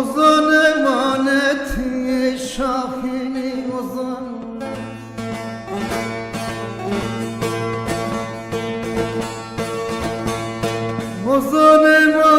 uzan emaneti Şahini uzan Uzan emaneti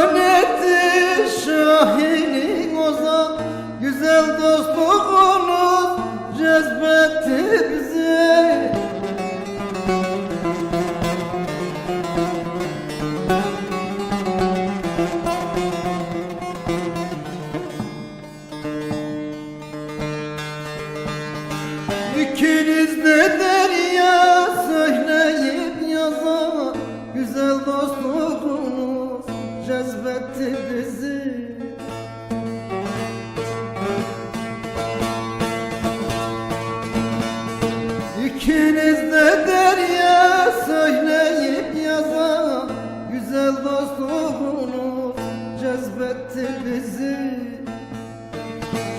cezbetti bizi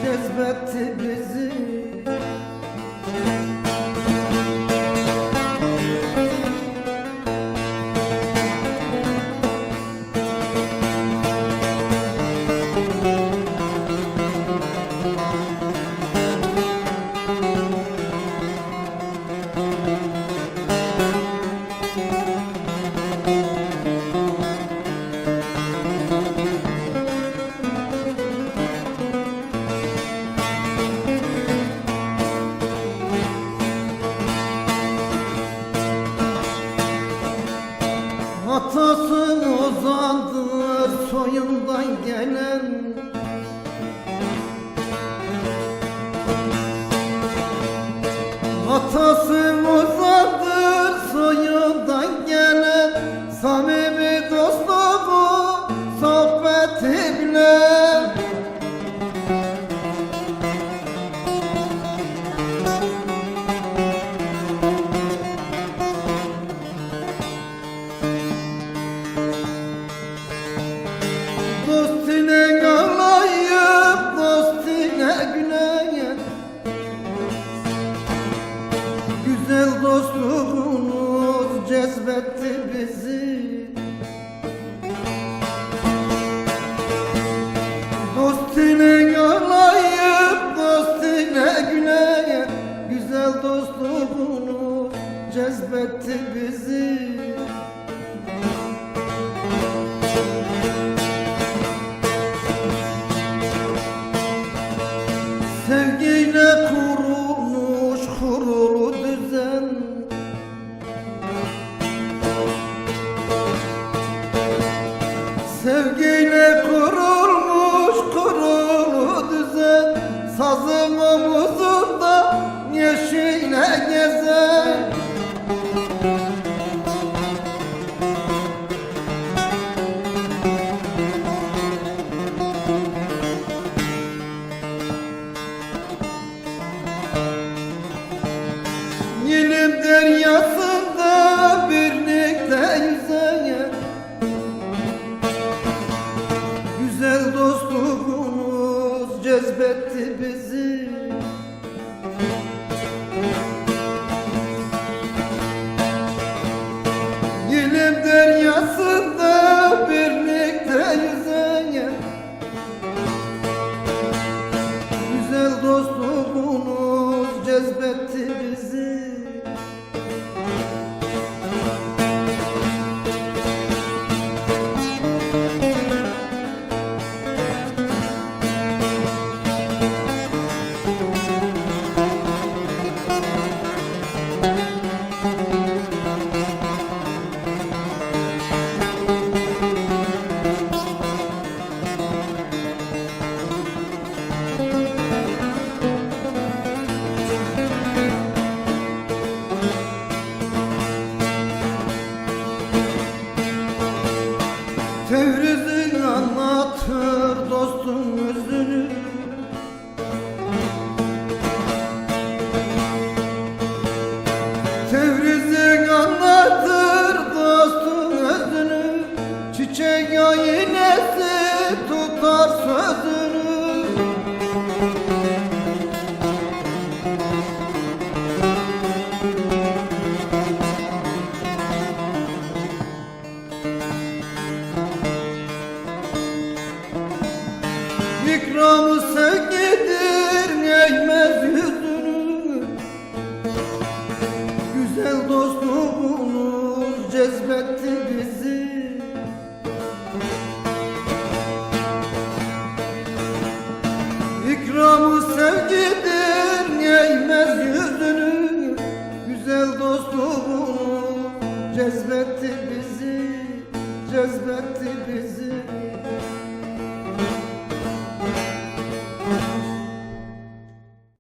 Cezbetti bizi. gelen. Atası Musa'dır soyundan gelen. Samimi The. bizi through İkramı sekedir eğmez yüzünü. Güzel dostluğunuz cezbetti bizi. İkramı sevgidir eğmez yüzünü. Güzel dostluğunuz cezbetti bizi Cezbetti bizi.